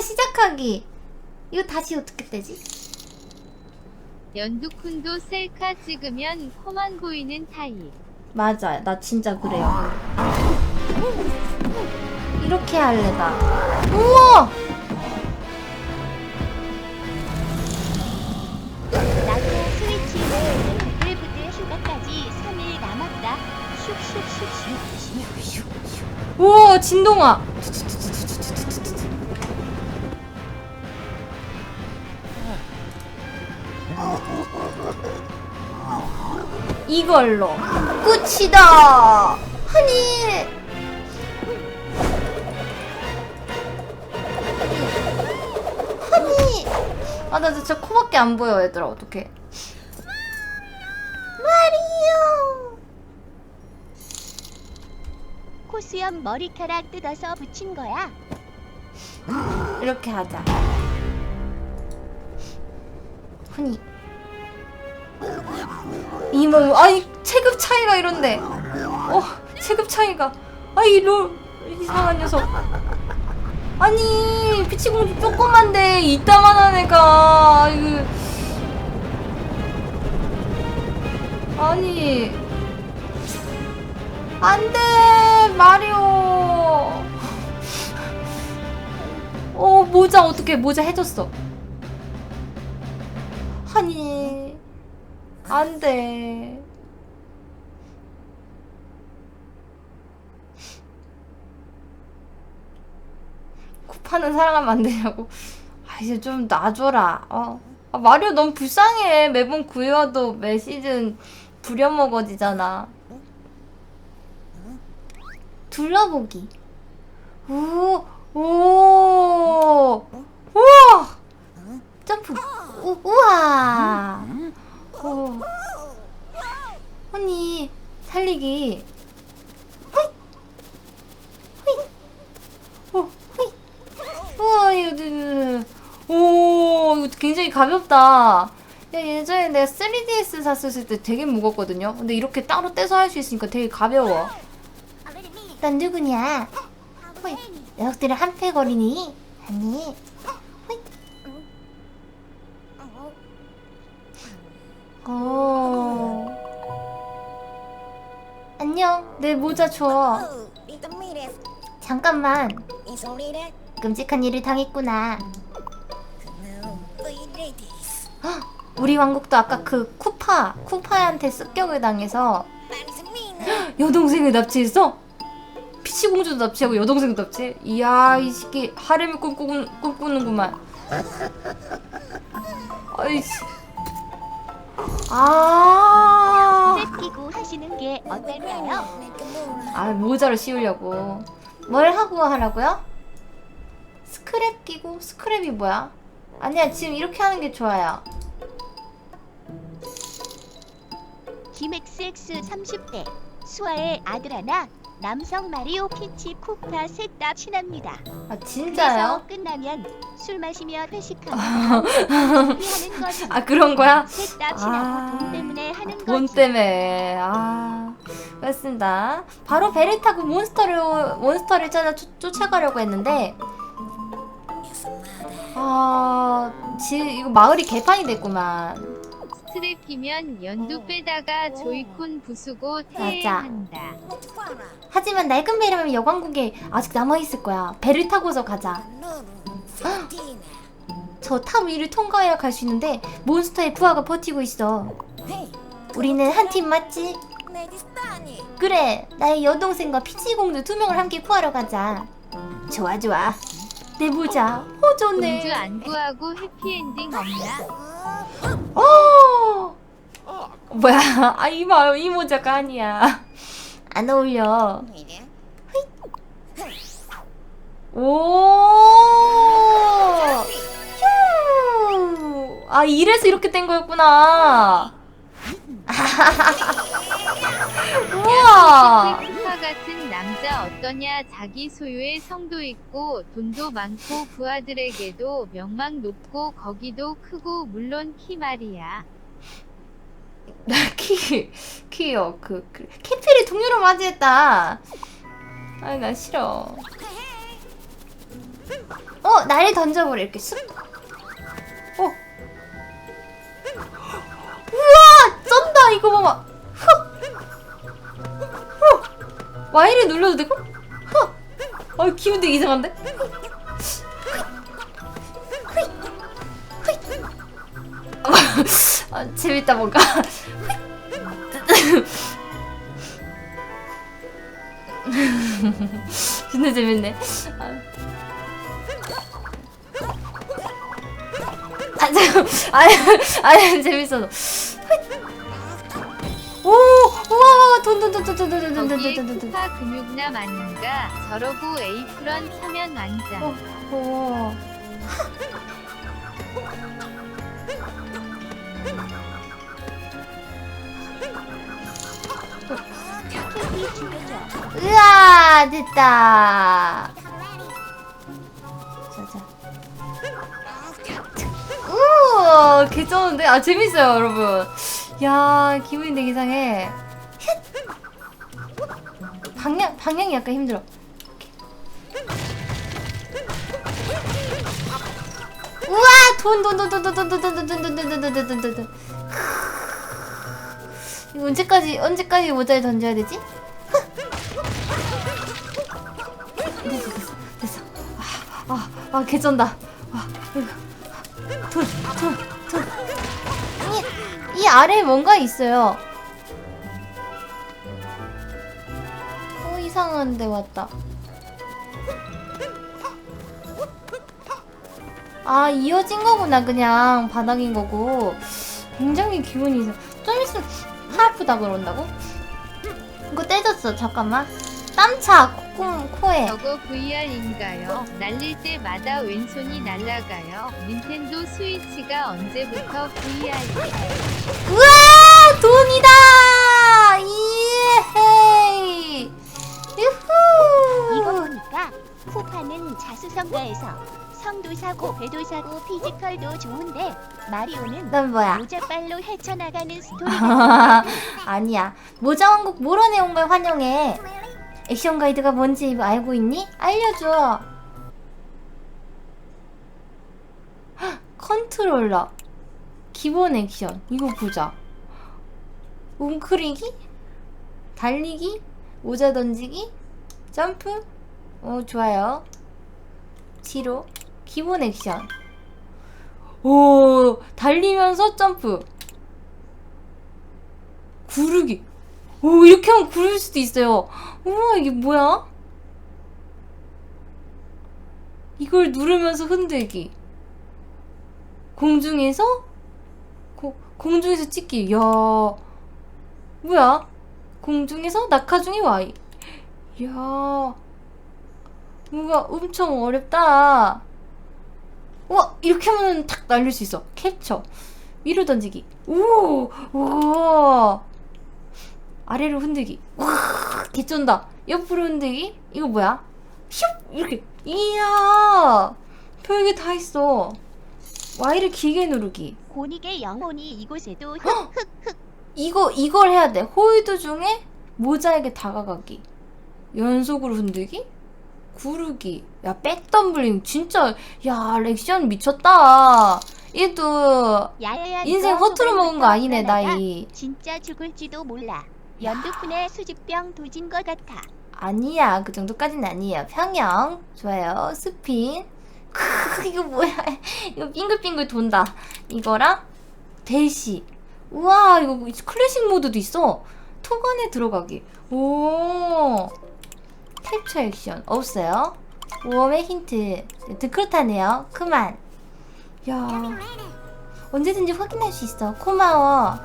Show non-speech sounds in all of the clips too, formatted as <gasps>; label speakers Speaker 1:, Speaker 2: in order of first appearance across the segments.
Speaker 1: 시작하기. 이거 다시 어떻게 떼지?
Speaker 2: 연두쿤도 셀카 찍으면 코만 보이는 타입.
Speaker 1: 맞아, 나 진짜 그래요. 이렇게 할래 나. 우와!
Speaker 3: 나도 스위치를 부들부들 휴가까지 3일 남았다. 슉슉슉슉슉슉.
Speaker 1: 우와 진동아. 이걸로 끝이다. 하니. 하니. 아나 진짜 코밖에 안 보여 얘들아 어떡해. 마리오.
Speaker 3: 코수염 머리카락 뜯어서 붙인 거야.
Speaker 1: 이렇게 하자. 흔히 이모 아니 체급 차이가 이런데. 어 체급 차이가. 아이 롤 이상한 녀석. 아니 피치공주 조그만데 이따만한 애가 이거 아니. 안돼 마리오. 어 모자 어떻게 모자 해줬어. 아니 안 돼. 쿠파는 사랑하면 안 되냐고. 아 이제 좀 놔줘라. 어. 아, 마리오 너무 불쌍해. 매번 구해와도 매 시즌 부려먹어지잖아. 둘러보기. 오, 오, 우와! 점프. 우, 우와! 오. 언니, 살리기. 이거. 오, 이거 굉장히 가볍다. 야, 예전에 내가 3DS 샀을 때 되게 무겁거든요. 근데 이렇게 따로 떼서 할 수 있으니까 되게 가벼워. 넌 누구냐? 호이, 녀석들은 한패거리니? 아니, 어. 안녕, 내 모자 줘. 잠깐만, 끔찍한 일을 당했구나. 헉, 우리 왕국도 아까 그 쿠파, 쿠파한테 습격을 당해서 <gasps> 여동생을 납치했어? 피치 공주도 납치하고 여동생도 납치해? 이야 이 새끼 하렘을 꿈꾸는, 꿈꾸는구만 아이씨 아,
Speaker 3: 끼고 하시는 게 어떨까요?
Speaker 1: 아 모자를 씌우려고 뭘 하고 하라고요? 스크랩 끼고 스크랩이 뭐야? 아니야 지금 이렇게 하는 게 좋아요
Speaker 3: 김XX 30대 수아의 아들 하나 남성 마리오 피치 쿠파 셋다 친합니다.
Speaker 1: 아 진짜요?
Speaker 3: 그래서 끝나면 술 마시며 회식하면 하는 거지.
Speaker 1: 아 그런 거야?
Speaker 3: 셋다 친하고
Speaker 1: 아,
Speaker 3: 돈 때문에 하는 거지.
Speaker 1: 돈 때문에 아 그렇습니다. 바로 배를 타고 몬스터를 몬스터를 찾아 쫓, 쫓아가려고 했는데 아 지, 이거 마을이 개판이 됐구만.
Speaker 2: 스트랩 끼면 연두 빼다가 조이콘 부수고. 퇴행한다.
Speaker 1: 하지만 낡은 배라면 여왕국에 아직 남아 있을 거야. 배를 타고서 가자. <gasps> 저 탑 위를 통과해야 갈 수 있는데 몬스터의 부하가 버티고 있어. 우리는 한 팀 맞지? 그래, 나의 여동생과 피치 공주 두 명을 함께 구하러 가자. 좋아 좋아. 내 모자. 어 좋네.
Speaker 2: 공주 안 구하고 해피엔딩 없나?
Speaker 1: 어! 뭐야? 아 이마 이 모자가 아니야. 안 어울려. 오! 휴! 아 이래서 이렇게 된 거였구나. <laughs>
Speaker 2: 어떠냐? 자기 소유의 성도 있고 돈도 많고 부하들에게도 명망 높고 거기도 크고 물론 키 말이야. <laughs>
Speaker 1: 키 키요 그, 그 캐피를 동료로 맞이했다. 아니 나 싫어. 어 나를 던져버려 이렇게 쑥. 어. <gasps> 우와 쩐다 이거 봐봐. 흑. 흑. Y를 눌러도 되고? 흑. 어 기분 되게 이상한데? 아, <laughs> 재밌다 뭔가. <laughs> 진짜 재밌네. 아. 아, 잠깐, <laughs> 아니, 아니, 재밌어.
Speaker 2: 거기에
Speaker 1: 돈, 돈, 돈.
Speaker 2: 쿠파 근육남 아닌가? 저러고 에이프런 사면 완장.
Speaker 1: 어. 으아, 됐다. 자자. 우와, 개쩌는데? 아, 재밌어요, 여러분. 야, 기분이 되게 이상해. 헥. 방향, 방향이 약간 힘들어. 우와, 돈, 돈, 돈, 돈, 돈, 돈, 돈, 돈, 돈, 돈, 돈, 돈, 돈, 돈, 돈, 돈, 언제까지, 언제까지 모자를 던져야 되지? 됐어 됐어 됐어 아, 아, 아 개쩐다 아, 이거. 돈, 돈, 돈. 이, 이 아래에 뭔가 있어요 이상한 데 왔다 아 이어진 거구나 그냥 바닥인 거고 굉장히 기분이 이상 좀 있으면 하프다 그런다고? 이거 떼졌어 잠깐만 땀차 코, 코에
Speaker 2: 저거 VR인가요? 날릴 때마다 왼손이 날아가요. 닌텐도 스위치가 언제부터 VR이에요?
Speaker 1: 우와 돈이다
Speaker 3: 쿠파는 자수성가에서 성도 사고 배도 사고 피지컬도 좋은데 마리오는
Speaker 1: 넌 뭐야?
Speaker 3: 모자빨로 헤쳐나가는 스토리가 <laughs>
Speaker 1: 아니야. 모자 왕국 몰아내온 걸 환영해? 액션 가이드가 뭔지 알고 있니? 알려줘. 헉, <gasps> 컨트롤러. 기본 액션. 이거 보자. 웅크리기? 달리기? 모자 던지기? 점프? 오 좋아요 뒤로 기본 액션. 오 달리면서 점프. 구르기. 오 이렇게 하면 구를 수도 있어요. 우와 이게 뭐야? 이걸 누르면서 흔들기. 공중에서? 고, 공중에서 찍기. 야 뭐야? 공중에서 낙하 중에 Y. 야 뭔가 엄청 어렵다. 우와 이렇게 하면 탁 날릴 수 있어. 캡처 위로 던지기. 오, 오 아래로 흔들기. 와 개쩐다. 옆으로 흔들기. 이거 뭐야? 슉! 이렇게. 이야! 별게 다 있어. Y를 길게 누르기.
Speaker 3: 고닉의 영혼이 이곳에도 흑흑흑.
Speaker 1: 이거 이걸 해야 돼. 홀드 중에 모자에게 다가가기. 연속으로 흔들기 구르기. 야 백덤블링. 진짜. 야 렉션 미쳤다. 얘도
Speaker 3: 야야야
Speaker 1: 인생
Speaker 3: 이거
Speaker 1: 허투루 먹은 거 아니네 나이.
Speaker 3: 진짜 죽을지도 몰라. 연두푼에 수지병 도진 것 같아.
Speaker 1: 아니야. 그 정도까지는 아니에요. 평형 좋아요. 스핀. 크 이거 뭐야. <laughs> 이거 빙글빙글 돈다. 이거랑 대시. 우와 이거 클래식 모드도 있어. 토건에 들어가기. 오 캡처 액션. 없어요? 웜의 힌트. 드크루타네요. 그만. 야. 언제든지 확인할 수 있어. 고마워.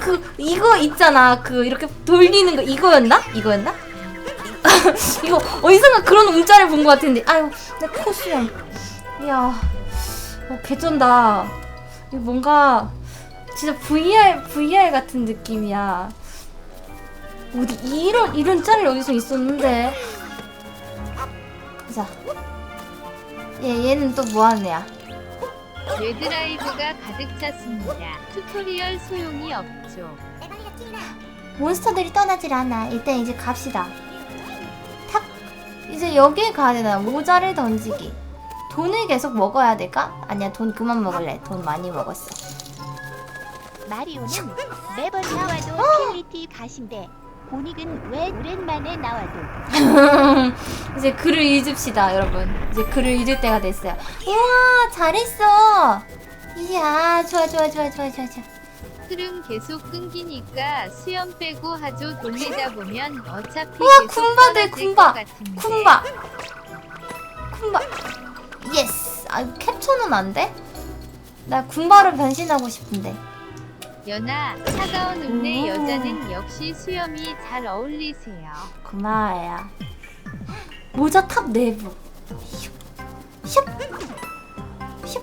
Speaker 1: 그 이거 있잖아. 그 이렇게 돌리는 거 이거였나? 이거였나? <laughs> 이거 어디선가 그런 움짤을 본 것 같은데. 아유 내 코수염. 이야 어, 개쩐다. 이거 뭔가 진짜 VR VR 같은 느낌이야 어디 이런 이런 짤이 어디서 있었는데 자 얘, 얘는 또 뭐하는 애야
Speaker 2: 뇌드라이브가 가득 찼습니다. 튜토리얼 소용이 없죠.
Speaker 1: 몬스터들이 떠나질 않아. 일단 이제 갑시다. 탁! 이제 여기에 가야 되나? 모자를 던지기. 돈을 계속 먹어야 될까? 아니야, 돈 그만 먹을래. 돈 많이 먹었어.
Speaker 3: 마리오는 매번 나와도 킬리티 가신데 보닉은 왜 오랜만에 나와도 <laughs>
Speaker 1: 이제 글을 잊읍시다, 여러분. 이제 글을 잊을 때가 됐어요. 우와, 잘했어! 이야, 좋아, 좋아, 좋아, 좋아, 좋아, 좋아.
Speaker 2: 흐름 계속 끊기니까 수염 빼고 하죠 돌리다 보면 어차피
Speaker 1: 우와,
Speaker 2: 계속
Speaker 1: 쿰바들,
Speaker 2: 떨어질
Speaker 1: 쿰바.
Speaker 2: 것 같은데.
Speaker 1: 쿤바! 쿤바! 예스! 아, 캡처는 안 돼? 나 쿤바로 변신하고 싶은데.
Speaker 2: 연아 차가운 읍내
Speaker 1: 오.
Speaker 2: 여자는 역시 수염이 잘 어울리세요.
Speaker 1: 고마워요. 모자 탑 내부. 슉. 슉. 슉.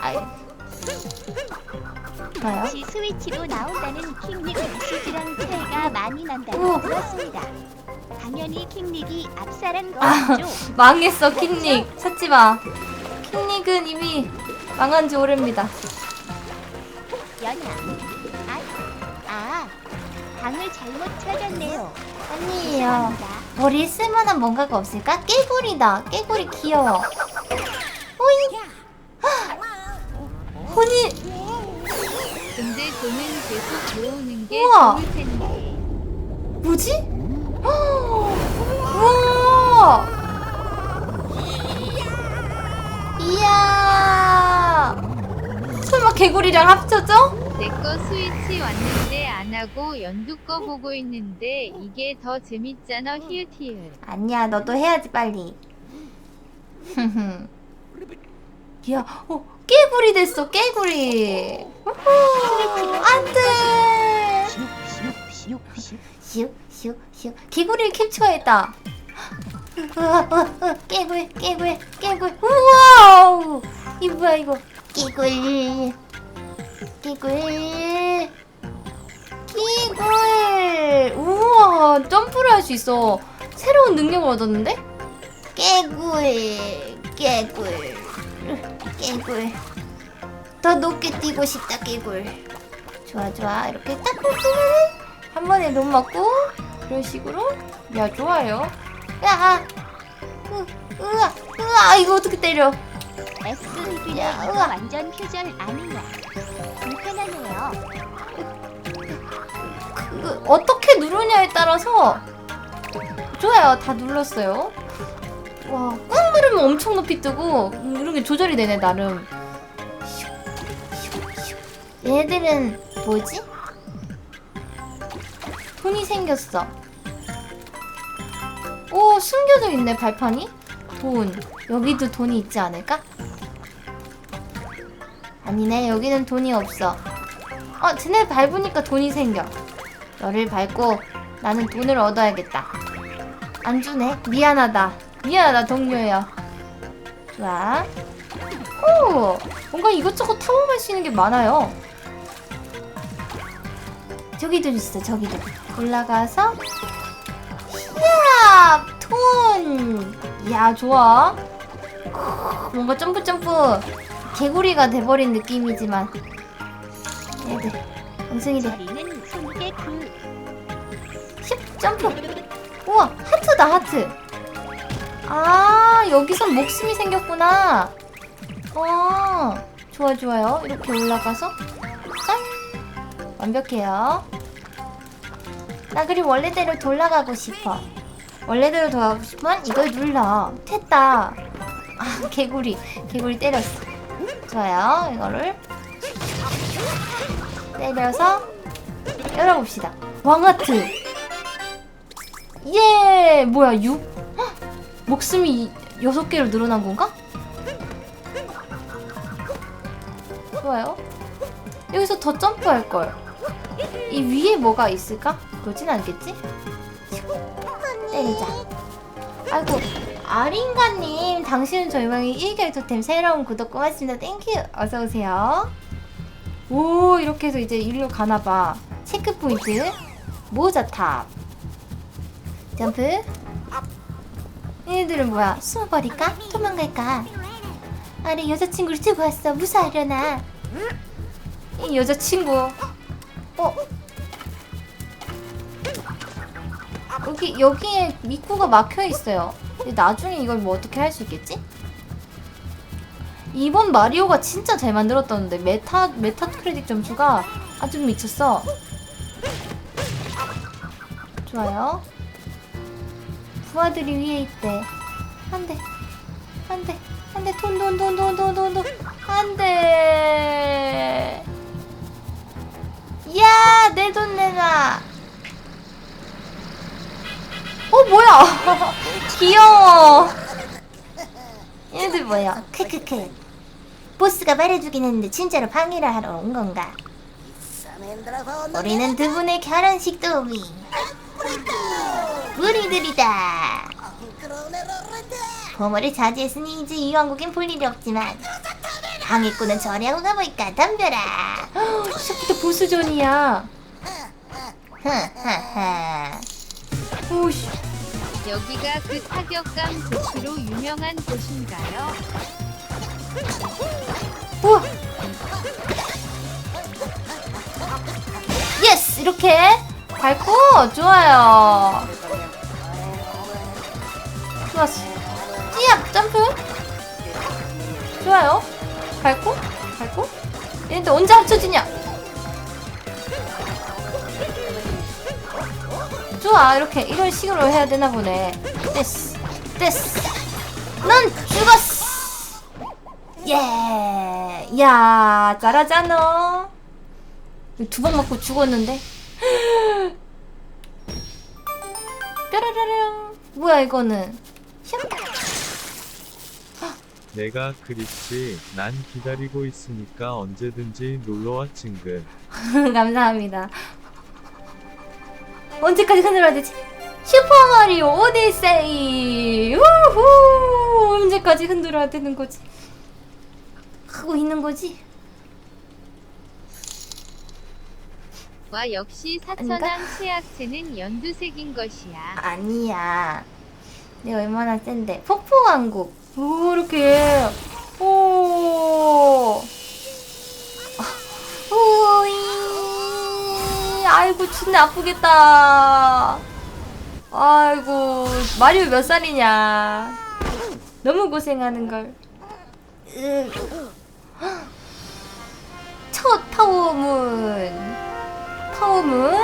Speaker 1: 아이. 봐요.
Speaker 3: 혹시 스위치로 나온다는 킹릭 메시지랑 차이가 많이 난다고
Speaker 1: 우와.
Speaker 3: 들었습니다. 당연히 킹릭이 압살한 거
Speaker 1: 아.
Speaker 3: 맞죠?
Speaker 1: 망했어, 킹닉. 찾지 마. 킹닉은 이미 망한 지 오래입니다.
Speaker 3: 연야. 아, 아, 방을 잘못 찾았네요.
Speaker 1: 아니에요.
Speaker 3: 죄송합니다.
Speaker 1: 머리에 쓸만한 뭔가가 없을까? 깨구리다. 깨구리 귀여워. 호이. 혼이
Speaker 2: 근데 돈은 계속 모으는 게
Speaker 1: 우와.
Speaker 2: 좋을 텐데.
Speaker 1: 뭐지? 우와! 이야! 설마 개구리랑 합쳐져?
Speaker 2: 내 거 스위치 왔는데 안 하고 연두 거 보고 있는데 이게 더 재밌잖아 히읗 히읗.
Speaker 1: 아니야, 너도 해야지 빨리. <laughs> 야, 어, 깨구리 됐어, 깨구리. 우후, <laughs> 안 돼. 슉, 슉, 슉. 개구리를 캡처했다. 으아, <laughs> 으아, 으아, 깨구리, 깨구리, 깨구리. 우와! 이거 뭐야, 이거. 깨구리. 깨구리. 깨구리. 우와, 점프를 할 수 있어. 새로운 능력을 얻었는데? 깨구리, 깨구리, 깨구리. 더 높게 뛰고 싶다, 깨구리. 좋아, 좋아. 이렇게 딱한 번에 돈 맞고 그런 식으로 야 좋아요 야 으, 으아 으아 이거 어떻게 때려
Speaker 3: 이거
Speaker 1: 우와.
Speaker 3: 완전 표절 아니냐? 불편하네요.
Speaker 1: 그, 어떻게 누르냐에 따라서 좋아요 다 눌렀어요 와 꾹 누르면 엄청 높이 뜨고 음, 이런 게 조절이 되네 나름. 얘네들은 뭐지? 돈이 생겼어 오 숨겨져 있네 발판이 돈 여기도 돈이 있지 않을까? 아니네 여기는 돈이 없어 어 쟤네 밟으니까 돈이 생겨 너를 밟고 나는 돈을 얻어야겠다. 안 주네. 미안하다. 미안하다 동료야. 좋아. 오, 뭔가 이것저것 탐험할 수 있는 게 많아요. 저기도 있어. 저기도. 올라가서 이야 돈. 이야 좋아. 뭔가 점프 점프 개구리가 돼버린 느낌이지만. 얘들 원숭이들 슉 점프. 우와 하트다 하트. 아 여기서 목숨이 생겼구나. 어 좋아 좋아요. 이렇게 올라가서 짠! 완벽해요. 나 그리 원래대로 돌아가고 싶어 원래대로 돌아가고 싶으면 이걸 눌러 됐다 아 개구리 개구리 때렸어 좋아요 이거를 때려서 열어봅시다 왕하트 예 뭐야 6 헉! 목숨이 6개로 늘어난 건가? 좋아요 여기서 더 점프할 걸. 이 위에 뭐가 있을까? 그러진 않겠지? 때리자. 아이고 아린가님 당신은 방의 일개 토템 새로운 구독 고맙습니다. 땡큐 어서 오세요. 오 이렇게 해서 이제 일로 가나봐. 체크 포인트 모자탑 점프. 얘네들은 뭐야? 숨어버릴까? 도망갈까? 아래 여자친구를 두고 왔어. 무사하려나? 이 여자친구. 어? 여기 여기에 입구가 막혀 있어요. 근데 나중에 이걸 뭐 어떻게 할 수 있겠지? 이번 마리오가 진짜 잘 만들었다는데 메타 메타 크레딧 점수가 아주 미쳤어. 좋아요. 부하들이 위에 있대. 안 돼. 안 돼. 안 돼. 돈, 돈, 돈, 돈, 돈, 돈, 돈. 안 돼. 야, 내 돈 내놔. 어, 뭐야? <laughs> 귀여워. 얘들 뭐야?
Speaker 3: 크크크. 보스가 말해주긴 했는데 진짜로 방해를 하러 온 건가? 우리는 두 분의 결혼식 도우미. 우리들이다. 보물을 차지했으니 이제 이 왕국엔 볼 일이 없지만 방해꾼은 저리하고 가볼까 덤벼라.
Speaker 1: 시작부터 보스전이야.
Speaker 3: 하하하.
Speaker 1: 오씨.
Speaker 2: 여기가 그 타격감 좋기로 유명한 곳인가요?
Speaker 1: 우와. 예스! 이렇게 밟고 좋아요. 좋았어. 찌압 점프. 좋아요. 밟고 밟고. 얘네들 언제 합쳐지냐? 좋아 이렇게 이런 식으로 해야 되나 보네. 됐어. 됐어. 넌 죽었어. 예. 야, 잘하잖아. 두방 맞고 죽었는데. <gasps> 뾰라라랑. 뭐야 이거는? 슉.
Speaker 4: 내가 그립지 난 기다리고 있으니까 언제든지 놀러와 찡긋 <laughs>
Speaker 1: 감사합니다. 언제까지 흔들어야 되지? 슈퍼마리오 오디세이! 우후! 언제까지 흔들어야 되는 거지? 하고 있는 거지?
Speaker 2: 와 역시? 사천왕 최악체는 연두색인 것이야.
Speaker 1: 아니야. 내가 얼마나 센데. 폭포왕국. 오, 이렇게. 오. 오이. 아이고, 존나 아프겠다. 아이고, 마리오 몇 살이냐. 너무 고생하는걸. 으. 첫 타워문. 타워문.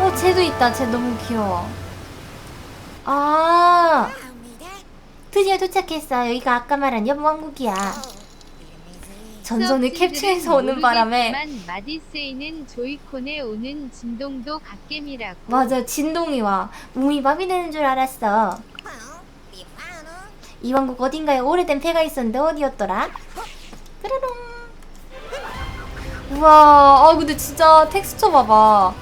Speaker 1: 어, 쟤도 있다. 쟤 너무 귀여워. 아, 드디어 도착했어. 여기가 아까 말한 옆왕국이야. 전선을 캡처해서 오는 바람에
Speaker 2: 마디세이는 조이콘에 오는 진동도 갓겜이라고.
Speaker 1: 맞아 진동이 와. 몸이 마비 되는 줄 알았어. 이 왕국 어딘가에 오래된 폐가 있었는데 어디였더라? 뾰로롱. 우와, 아 근데 진짜 텍스처 봐봐.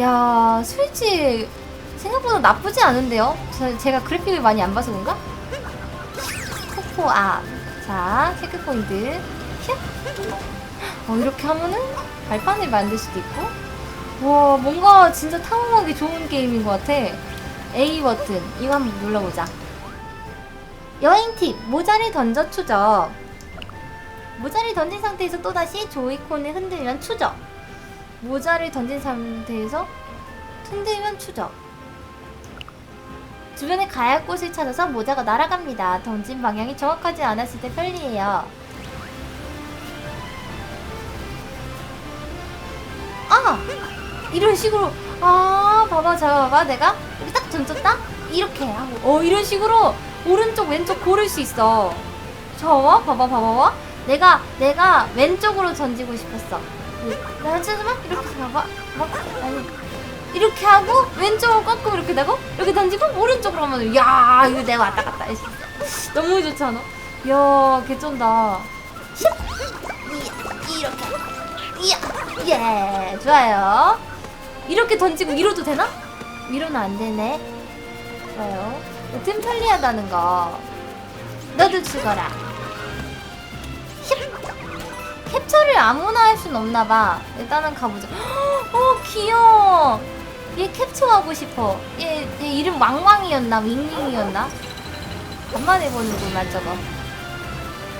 Speaker 1: 야, 스위치 생각보다 나쁘지 않은데요? 저, 제가 그래픽을 많이 안 봐서 그런가? 앞. 자, 체크 포인트. 슉. 어, 이렇게 하면은 발판을 만들 수도 있고. 와, 뭔가 진짜 탐험하기 좋은 게임인 것 같아. A 버튼. 이거 한번 눌러보자. 여행 팁. 모자를 던져 추적. 모자를 던진 상태에서 또다시 조이콘을 흔들면 추적. 모자를 던진 상태에서 흔들면 추적. 주변에 가야 할 곳을 찾아서 모자가 날아갑니다. 던진 방향이 정확하지 않았을 때 편리해요. 아! 이런 식으로 아 봐봐 자 봐봐 내가. 이렇게 딱 던졌다? 이렇게 하고. 어 이런 식으로 오른쪽 왼쪽 고를 수 있어. 저와 봐봐 봐봐 내가 내가 왼쪽으로 던지고 싶었어. 나 잠깐만 이렇게 봐봐. 봐봐. 아니 이렇게 하고 왼쪽으로 꺾고 이렇게 되고 이렇게 던지고 오른쪽으로 하면 야 이거 내가 왔다 갔다 있어. 너무 좋지 않아? 야 개쩐다. 이렇게 이야 예 좋아요. 이렇게 던지고 위로도 되나? 위로는 안 되네. 좋아요. 틈 편리하다는 거. 너도 죽어라. 힙 캡처를 아무나 할 순 없나 봐. 일단은 가보자. 어 귀여워. 얘 캡처하고 싶어. 얘, 얘 이름 왕왕이었나? 윙윙이었나? 간만에 보는구만 저거.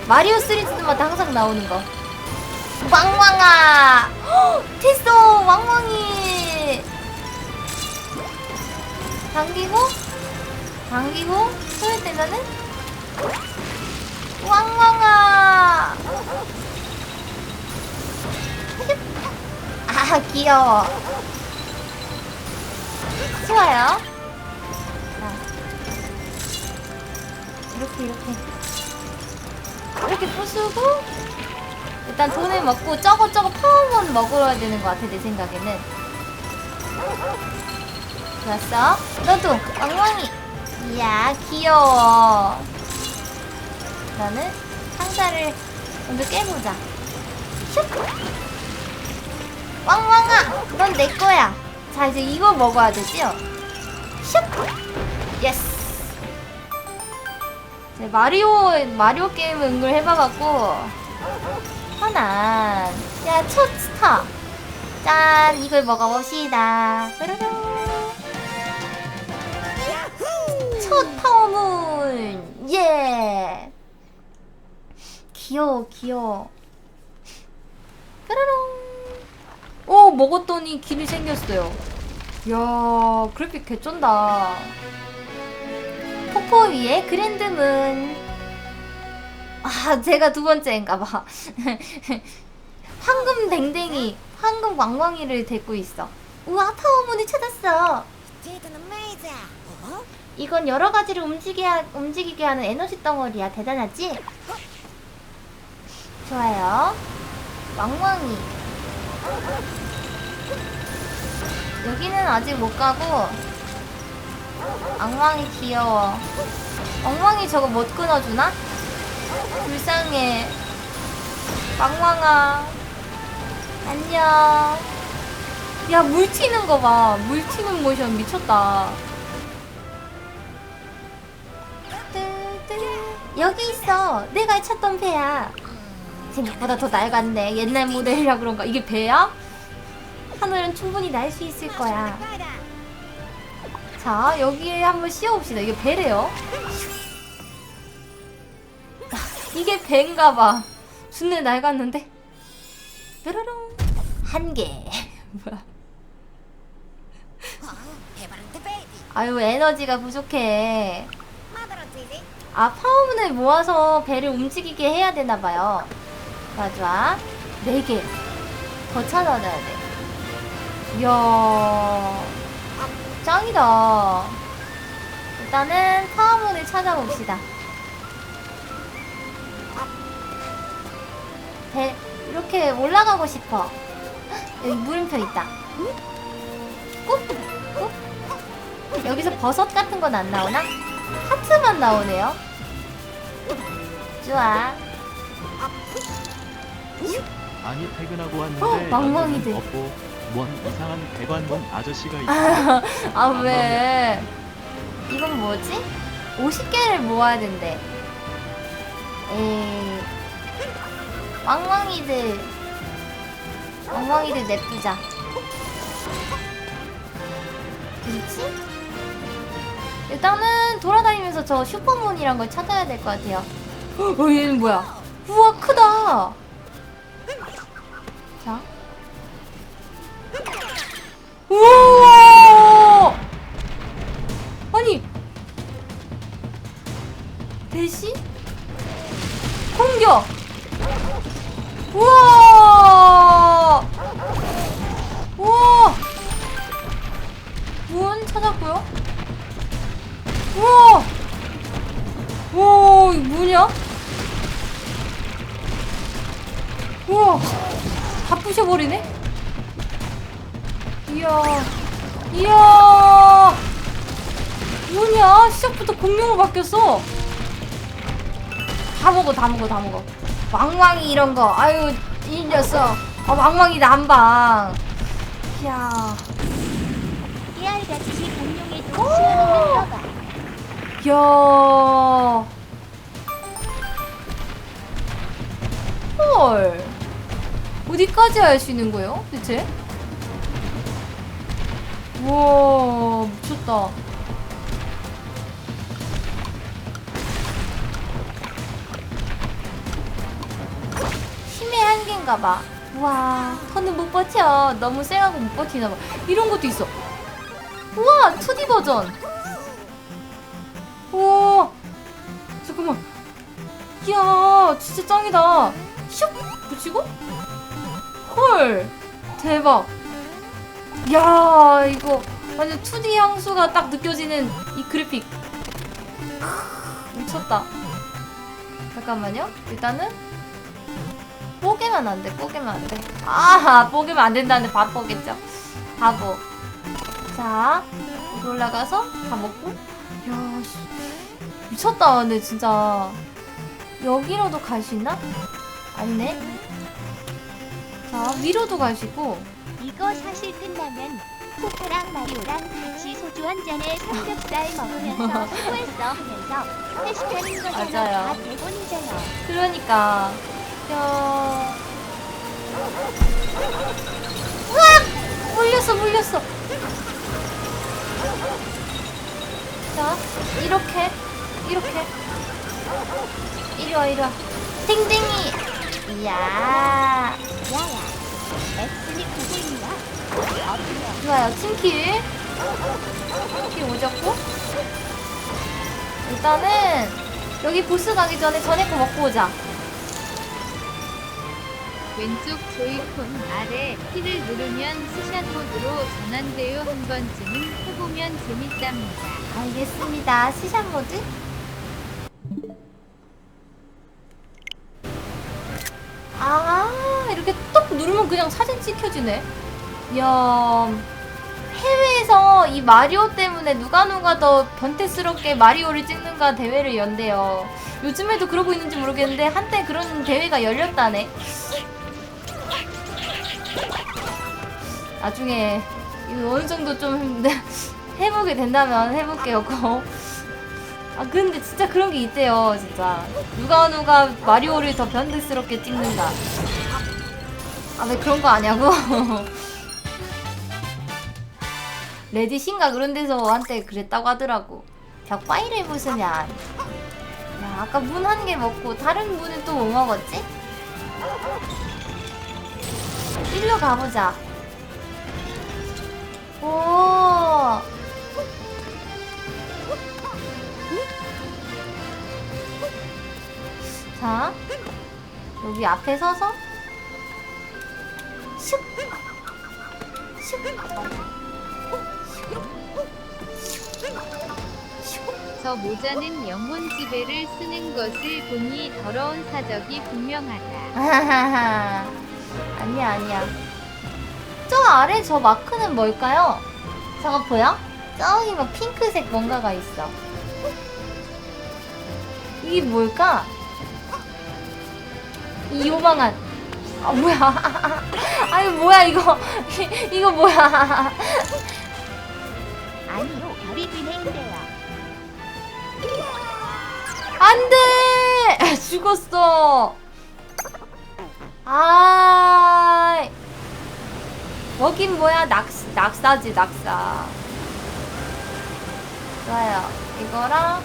Speaker 1: 마리오 시리즈마다 항상 나오는 거 왕왕아. 헉, 됐어 왕왕이. 당기고 당기고 소리 때면은? 왕왕아. <laughs> 아 귀여워. 좋아요. 자, 이렇게 이렇게. 이렇게 부수고 일단 돈을 먹고 저거 저거 파워몬 먹어야 되는 것 같아 내 생각에는. 좋았어? 너도 엉망이. 이야 귀여워. 나는 상자를 먼저 깨보자. 슉! 왕왕아 넌 내 거야. 자 이제 이거 먹어야 되지요? 슉! 예스! 네, 마리오 마리오 게임 응을 해봐갖고 하나 야첫 스타. 짠 이걸 먹어봅시다. 첫 파워문 예. 귀여워 귀여워. 오 먹었더니 길이 생겼어요. 이야 그래픽 개쩐다. 폭포 위에 그랜드문 아 제가 두 번째인가봐. <laughs> 황금 댕댕이 황금 왕왕이를 데리고 있어. 우와 파워문을 찾았어. 이건 여러 가지를 움직이게, 하는 에너지 덩어리야. 대단하지? 좋아요. 왕왕이. 여기는 아직 못 가고 엉망이 귀여워. 엉망이 저거 못 끊어주나? 불쌍해. 왕왕아. 안녕. 야 물 튀는 거 봐 물 튀는 모션 미쳤다. 여기 있어. 내가 찾던 배야. 생각보다 더 낡았네. 옛날 모델이라 그런가. 이게 배야? 하늘은 충분히 날 수 있을 거야. 자 여기에 한번 씌워봅시다. 이게 배래요 이게 배인가봐. 준내 낡았는데. 뾰로롱. 한 개. <laughs> 뭐야. 아유 에너지가 부족해. 아 파워문을 모아서 배를 움직이게 해야 되나봐요. 좋아 좋아 네 개 더 찾아놔야 돼. 이야. 짱이다. 일단은 파워문을 찾아봅시다 배 이렇게 올라가고 싶어 헉, 여기 물음표 있다 꾹! 꾹! 여기서 버섯 같은 건 안 나오나? 하트만 나오네요 좋아
Speaker 5: 아니 퇴근하고 왔는데
Speaker 1: 어, 망망이들.
Speaker 5: 없고 뭔 이상한 대관봉 아저씨가 <laughs> 있어.
Speaker 1: 아 왜? 이건 뭐지? 50개를 모아야 된대. 에이. 왕왕이들. 왕왕이들 냅두자. 그렇지? 일단은 돌아다니면서 저 슈퍼문이란 걸 찾아야 될 것 같아요. 어, 얘는 뭐야? 우와, 크다! 자. 우와! 아니 대시 공격 우와! 우와! 문 찾았고요. 우와! 우와 이거 뭐냐? 우와! 다 부셔버리네? 이야, 이야, 뭐냐? 시작부터 공룡으로 바뀌었어. 다 먹어, 다 먹어, 다 먹어. 왕왕이 이런 거, 아유, 이 녀석. 아, 왕왕이다, 한 방. 이야,
Speaker 3: 깨알같이 공룡에도 씌워놓는 너가
Speaker 1: 이야. 헐. 어디까지 할 수 있는 거예요, 대체? 우와, 미쳤다. 한계인가 봐. 와, 더는 못 버텨. 너무 세가고 못 버티나 봐. 이런 것도 있어. 우와 2D 버전. 오 잠깐만. 이야 진짜 짱이다. 슉! 붙이고? 헐 대박. 야 이거. 완전 2D 향수가 딱 느껴지는 이 그래픽. 크, 미쳤다. 잠깐만요. 일단은 뽀개면 안 돼 뽀개면 안 돼 아 뽀개면 안 된다는데 바로 뽀겠죠 바보 자 올라가서 다 먹고 야 씨, 미쳤다 근데 진짜 여기로도 갈 수 있나? 아니네 자 위로도 갈 수 있고
Speaker 3: 이거 사실 끝나면 코코랑 마리오랑 같이 소주 한 잔에 삼겹살 <laughs> 먹으면서 <laughs> 수고했어 하면서 회식하는 거잖아.
Speaker 1: 맞아요.
Speaker 3: 다 대본이잖아.
Speaker 1: 그러니까 야. 으악! 물렸어 물렸어. 자 이렇게 이렇게. 이리 와 이리 와. 땡땡이. 이야.
Speaker 3: 야야, 엑스니? 어떻게?
Speaker 1: 좋아요 팀킬. 팀킬 오졌고. 일단은 여기 보스 가기 전에 전에 거 먹고 오자
Speaker 2: 왼쪽 조이콘 아래 T를 누르면 스샷 모드로 전환돼요. 한 번쯤은 해보면 재밌답니다.
Speaker 1: 알겠습니다. 시샷 모드. 아, 이렇게 딱 누르면 그냥 사진 찍혀지네. 이야, 해외에서 이 마리오 때문에 누가 누가 더 변태스럽게 마리오를 찍는가 대회를 연대요. 요즘에도 그러고 있는지 모르겠는데 한때 그런 대회가 열렸다네. 나중에 어느 정도 좀 <laughs> 해보게 된다면 해볼게요. 꼭. 아 근데 진짜 그런 게 있대요. 진짜 누가 누가 마리오를 더 변태스럽게 찍는다. 아 왜 그런 거 아냐고? <laughs> 레딧인가 그런 데서 한때 그랬다고 하더라고. 벽 파이를 해보시면. 야 아까 문 한 개 먹고 다른 문은 또 뭐 먹었지? 일로 가보자. 오. 자, 여기 앞에 서서 슉,
Speaker 2: 저 모자는 영혼 지배를 쓰는 것을 보니 더러운 사적이 분명하다. <laughs>
Speaker 1: 아니야, 아니야. 저 아래 저 마크는 뭘까요? 저거 보여? 저기 막 핑크색 뭔가가 있어. 이게 뭘까? 이 요망한. 아, 뭐야. <laughs> 아니, 뭐야, 이거. <laughs> 이거 뭐야. <laughs>
Speaker 3: 아니요, 별이 비네인데요.
Speaker 1: 안 돼! 죽었어. 아. 여긴 뭐야? 낙, 낙사지, 낙사. 좋아요. 이거랑.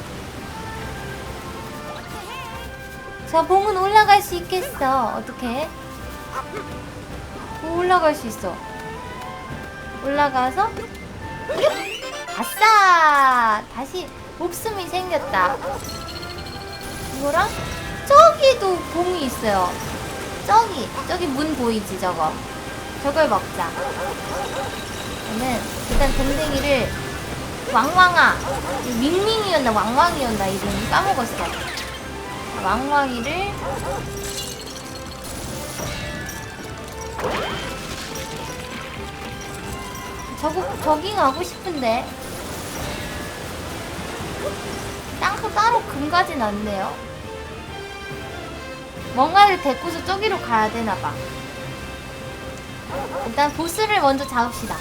Speaker 1: 저 봉은 올라갈 수 있겠어. 어떻게? 올라갈 수 있어. 올라가서. 아싸! 다시 목숨이 생겼다. 이거랑 저기도 봉이 있어요. 저기 저기 문 보이지 저거. 저걸 먹자. 저는 일단 댕댕이를 왕왕아 밍밍이었나 왕왕이었나 이름 까먹었어. 왕왕이를 저거 저기 가고 싶은데 땅도 따로 금가진 않네요. 뭔가를 데리고서 저기로 가야 되나봐. 일단 보스를 먼저 잡읍시다.